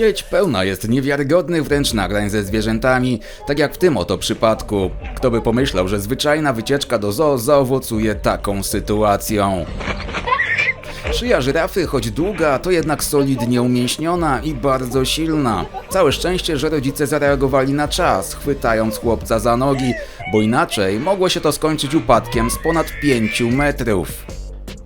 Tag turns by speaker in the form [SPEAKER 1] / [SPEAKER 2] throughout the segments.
[SPEAKER 1] Sieć pełna jest niewiarygodnych wręcz nagrań ze zwierzętami, tak jak w tym oto przypadku. Kto by pomyślał, że zwyczajna wycieczka do zoo zaowocuje taką sytuacją. Szyja żyrafy, choć długa, to jednak solidnie umięśniona i bardzo silna. Całe szczęście, że rodzice zareagowali na czas, chwytając chłopca za nogi, bo inaczej mogło się to skończyć upadkiem z ponad 5 metrów.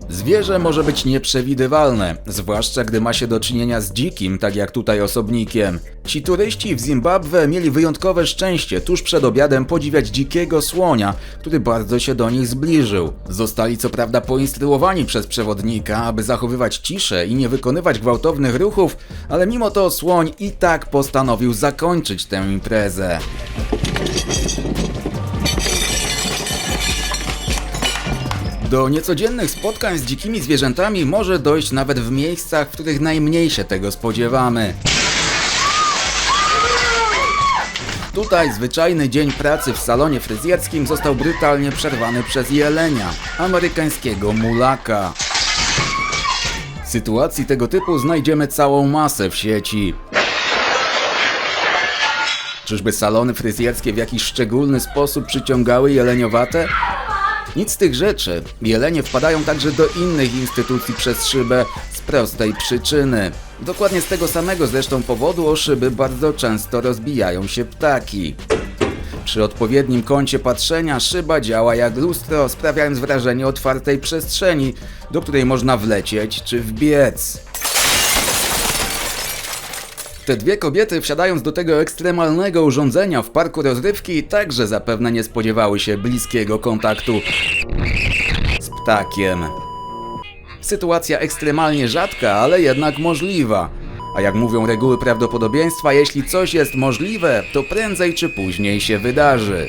[SPEAKER 1] Zwierzę może być nieprzewidywalne, zwłaszcza gdy ma się do czynienia z dzikim, tak jak tutaj osobnikiem. Ci turyści w Zimbabwe mieli wyjątkowe szczęście tuż przed obiadem podziwiać dzikiego słonia, który bardzo się do nich zbliżył. Zostali co prawda poinstruowani przez przewodnika, aby zachowywać ciszę i nie wykonywać gwałtownych ruchów, ale mimo to słoń i tak postanowił zakończyć tę imprezę. Do niecodziennych spotkań z dzikimi zwierzętami może dojść nawet w miejscach, w których najmniej się tego spodziewamy. Tutaj zwyczajny dzień pracy w salonie fryzjerskim został brutalnie przerwany przez jelenia, amerykańskiego mulaka. Sytuacji tego typu znajdziemy całą masę w sieci. Czyżby salony fryzjerskie w jakiś szczególny sposób przyciągały jeleniowate? Nic z tych rzeczy. Jelenie wpadają także do innych instytucji przez szybę z prostej przyczyny. Dokładnie z tego samego zresztą powodu o szyby bardzo często rozbijają się ptaki. Przy odpowiednim kącie patrzenia szyba działa jak lustro, sprawiając wrażenie otwartej przestrzeni, do której można wlecieć czy wbiec. Te dwie kobiety, wsiadając do tego ekstremalnego urządzenia w parku rozrywki, także zapewne nie spodziewały się bliskiego kontaktu z ptakiem. Sytuacja ekstremalnie rzadka, ale jednak możliwa. A jak mówią reguły prawdopodobieństwa, jeśli coś jest możliwe, to prędzej czy później się wydarzy.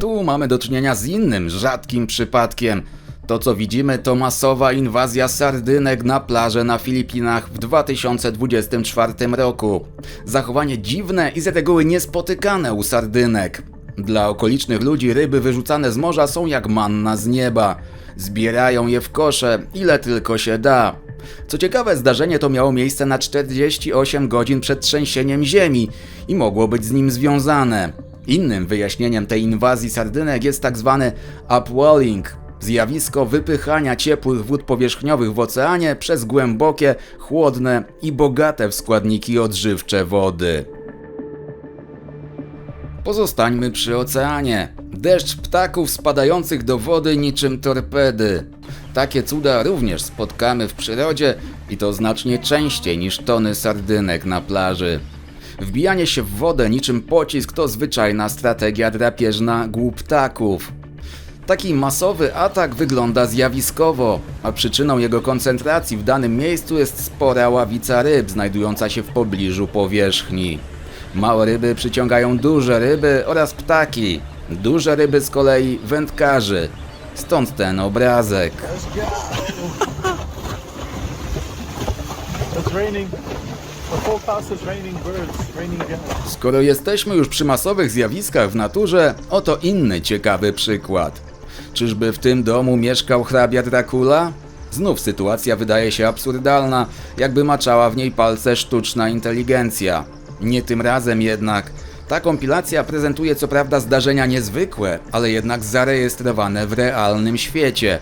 [SPEAKER 1] Tu mamy do czynienia z innym, rzadkim przypadkiem. To co widzimy to masowa inwazja sardynek na plażę na Filipinach w 2024 roku. Zachowanie dziwne i z reguły niespotykane u sardynek. Dla okolicznych ludzi ryby wyrzucane z morza są jak manna z nieba. Zbierają je w kosze, ile tylko się da. Co ciekawe, zdarzenie to miało miejsce na 48 godzin przed trzęsieniem ziemi i mogło być z nim związane. Innym wyjaśnieniem tej inwazji sardynek jest tak zwany upwelling, zjawisko wypychania ciepłych wód powierzchniowych w oceanie przez głębokie, chłodne i bogate w składniki odżywcze wody. Pozostańmy przy oceanie. Deszcz ptaków spadających do wody niczym torpedy. Takie cuda również spotkamy w przyrodzie i to znacznie częściej niż tony sardynek na plaży. Wbijanie się w wodę niczym pocisk to zwyczajna strategia drapieżna głuptaków. Taki masowy atak wygląda zjawiskowo, a przyczyną jego koncentracji w danym miejscu jest spora ławica ryb znajdująca się w pobliżu powierzchni. Małe ryby przyciągają duże ryby oraz ptaki. Duże ryby z kolei wędkarzy. Stąd ten obrazek. Skoro jesteśmy już przy masowych zjawiskach w naturze, oto inny ciekawy przykład. Czyżby w tym domu mieszkał hrabia Dracula? Znów sytuacja wydaje się absurdalna, jakby maczała w niej palce sztuczna inteligencja. Nie tym razem jednak. Ta kompilacja prezentuje co prawda zdarzenia niezwykłe, ale jednak zarejestrowane w realnym świecie.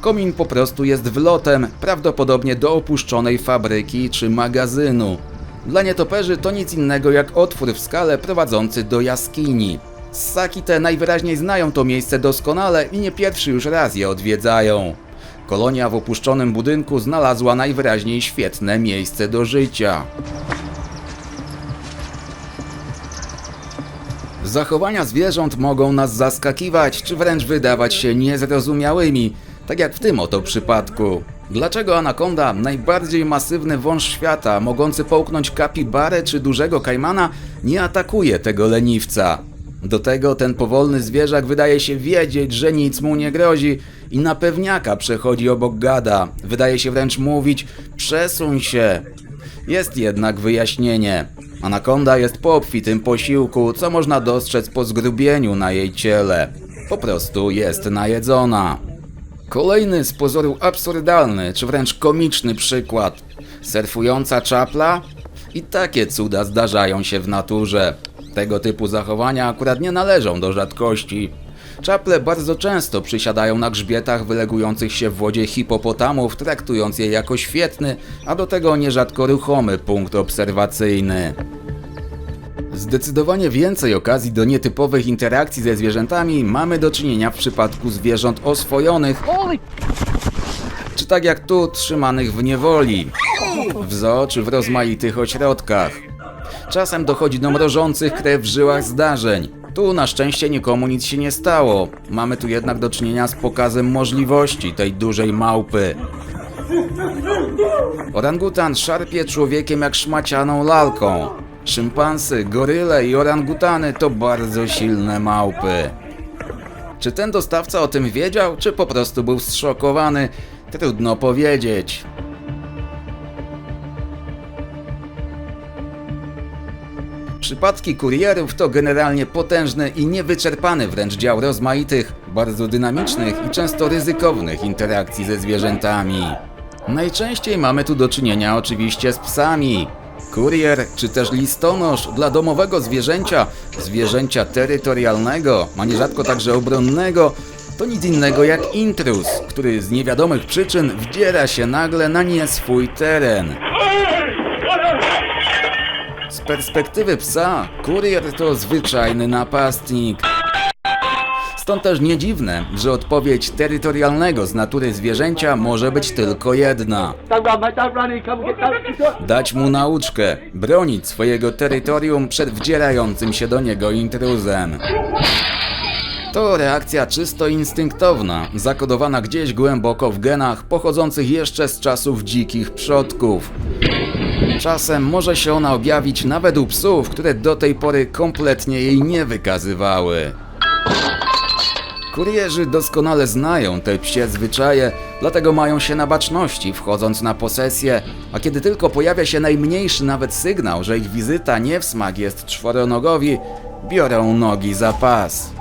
[SPEAKER 1] Komin po prostu jest wlotem, prawdopodobnie do opuszczonej fabryki czy magazynu. Dla nietoperzy to nic innego jak otwór w skale prowadzący do jaskini. Ssaki te najwyraźniej znają to miejsce doskonale i nie pierwszy już raz je odwiedzają. Kolonia w opuszczonym budynku znalazła najwyraźniej świetne miejsce do życia. Zachowania zwierząt mogą nas zaskakiwać, czy wręcz wydawać się niezrozumiałymi, tak jak w tym oto przypadku. Dlaczego anakonda, najbardziej masywny wąż świata, mogący połknąć kapibarę czy dużego kajmana, nie atakuje tego leniwca? Do tego ten powolny zwierzak wydaje się wiedzieć, że nic mu nie grozi i na pewniaka przechodzi obok gada. Wydaje się wręcz mówić: przesuń się. Jest jednak wyjaśnienie. Anakonda jest po obfitym posiłku, co można dostrzec po zgrubieniu na jej ciele. Po prostu jest najedzona. Kolejny z pozoru absurdalny, czy wręcz komiczny przykład. Surfująca czapla? I takie cuda zdarzają się w naturze. Tego typu zachowania akurat nie należą do rzadkości. Czaple bardzo często przysiadają na grzbietach wylegujących się w wodzie hipopotamów, traktując je jako świetny, a do tego nierzadko ruchomy punkt obserwacyjny. Zdecydowanie więcej okazji do nietypowych interakcji ze zwierzętami mamy do czynienia w przypadku zwierząt oswojonych, czy tak jak tu trzymanych w niewoli, w zoo czy w rozmaitych ośrodkach. Czasem dochodzi do mrożących krew w żyłach zdarzeń. Tu na szczęście nikomu nic się nie stało. Mamy tu jednak do czynienia z pokazem możliwości tej dużej małpy. Orangutan szarpie człowiekiem jak szmacianą lalką. Szympansy, goryle i orangutany to bardzo silne małpy. Czy ten dostawca o tym wiedział, czy po prostu był zszokowany? Trudno powiedzieć. Przypadki kurierów to generalnie potężny i niewyczerpany wręcz dział rozmaitych, bardzo dynamicznych i często ryzykownych interakcji ze zwierzętami. Najczęściej mamy tu do czynienia oczywiście z psami. Kurier czy też listonosz dla domowego zwierzęcia, zwierzęcia terytorialnego, a nierzadko także obronnego, to nic innego jak intruz, który z niewiadomych przyczyn wdziera się nagle na nie swój teren. Perspektywy psa, kurier to zwyczajny napastnik. Stąd też nie dziwne, że odpowiedź terytorialnego z natury zwierzęcia może być tylko jedna. Dać mu nauczkę, bronić swojego terytorium przed wdzierającym się do niego intruzem. To reakcja czysto instynktowna, zakodowana gdzieś głęboko w genach, pochodzących jeszcze z czasów dzikich przodków. Czasem może się ona objawić nawet u psów, które do tej pory kompletnie jej nie wykazywały. Kurierzy doskonale znają te psie zwyczaje, dlatego mają się na baczności, wchodząc na posesję, a kiedy tylko pojawia się najmniejszy nawet sygnał, że ich wizyta nie w smak jest czworonogowi, biorą nogi za pas.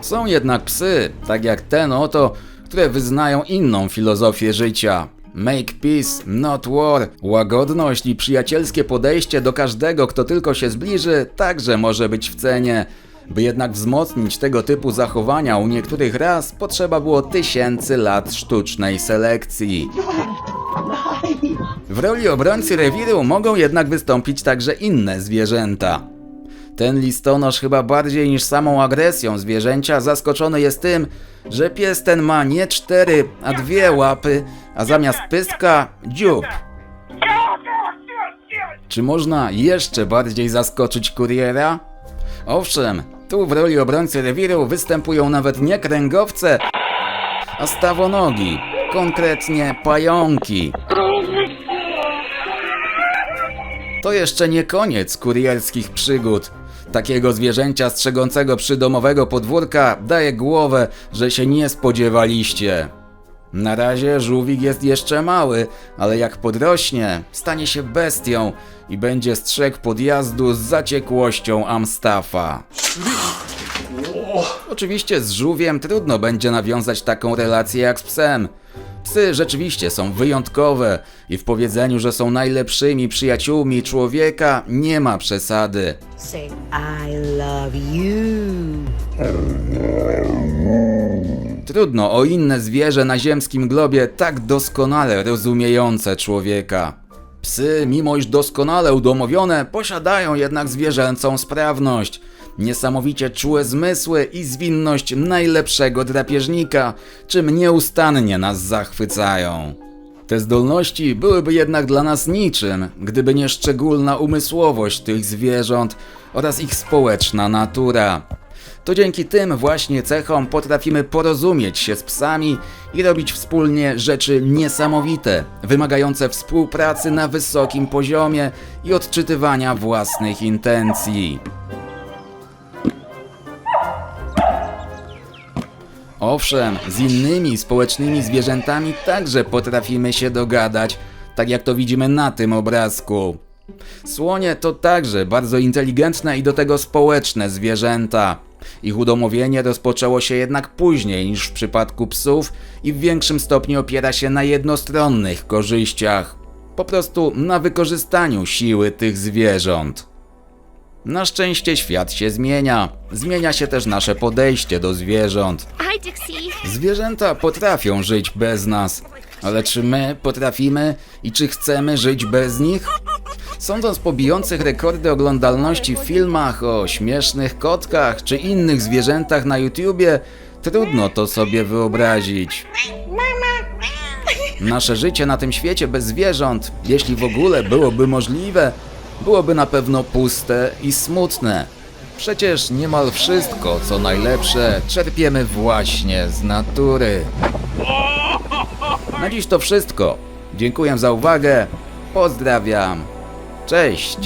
[SPEAKER 1] Są jednak psy, tak jak ten oto, które wyznają inną filozofię życia. Make peace, not war. Łagodność i przyjacielskie podejście do każdego, kto tylko się zbliży, także może być w cenie. By jednak wzmocnić tego typu zachowania u niektórych ras, potrzeba było tysięcy lat sztucznej selekcji. W roli obrońcy rewiru mogą jednak wystąpić także inne zwierzęta. Ten listonosz chyba bardziej niż samą agresją zwierzęcia zaskoczony jest tym, że pies ten ma nie cztery, a dwie łapy, a zamiast pyska dziób. Czy można jeszcze bardziej zaskoczyć kuriera? Owszem, tu w roli obrońcy rewiru występują nawet nie kręgowce, a stawonogi, konkretnie pająki. To jeszcze nie koniec kurierskich przygód. Takiego zwierzęcia strzegącego przydomowego podwórka daje głowę, że się nie spodziewaliście. Na razie żółwik jest jeszcze mały, ale jak podrośnie, stanie się bestią i będzie strzegł podjazdu z zaciekłością Amstafa. Oczywiście z żółwiem trudno będzie nawiązać taką relację jak z psem. Psy rzeczywiście są wyjątkowe i w powiedzeniu, że są najlepszymi przyjaciółmi człowieka, nie ma przesady.
[SPEAKER 2] Say, I love you.
[SPEAKER 1] Trudno o inne zwierzę na ziemskim globie tak doskonale rozumiejące człowieka. Psy, mimo iż doskonale udomowione, posiadają jednak zwierzęcą sprawność. Niesamowicie czułe zmysły i zwinność najlepszego drapieżnika, czym nieustannie nas zachwycają. Te zdolności byłyby jednak dla nas niczym, gdyby nie szczególna umysłowość tych zwierząt oraz ich społeczna natura. To dzięki tym właśnie cechom potrafimy porozumieć się z psami i robić wspólnie rzeczy niesamowite, wymagające współpracy na wysokim poziomie i odczytywania własnych intencji. Owszem, z innymi społecznymi zwierzętami także potrafimy się dogadać, tak jak to widzimy na tym obrazku. Słonie to także bardzo inteligentne i do tego społeczne zwierzęta. Ich udomowienie rozpoczęło się jednak później niż w przypadku psów i w większym stopniu opiera się na jednostronnych korzyściach, po prostu na wykorzystaniu siły tych zwierząt. Na szczęście świat się zmienia. Zmienia się też nasze podejście do zwierząt. Zwierzęta potrafią żyć bez nas, ale czy my potrafimy i czy chcemy żyć bez nich? Sądząc po bijących rekordy oglądalności w filmach o śmiesznych kotkach czy innych zwierzętach na YouTubie, trudno to sobie wyobrazić. Nasze życie na tym świecie bez zwierząt, jeśli w ogóle byłoby możliwe, byłoby na pewno puste i smutne. Przecież niemal wszystko, co najlepsze, czerpiemy właśnie z natury. Na dziś to wszystko. Dziękuję za uwagę. Pozdrawiam. Cześć.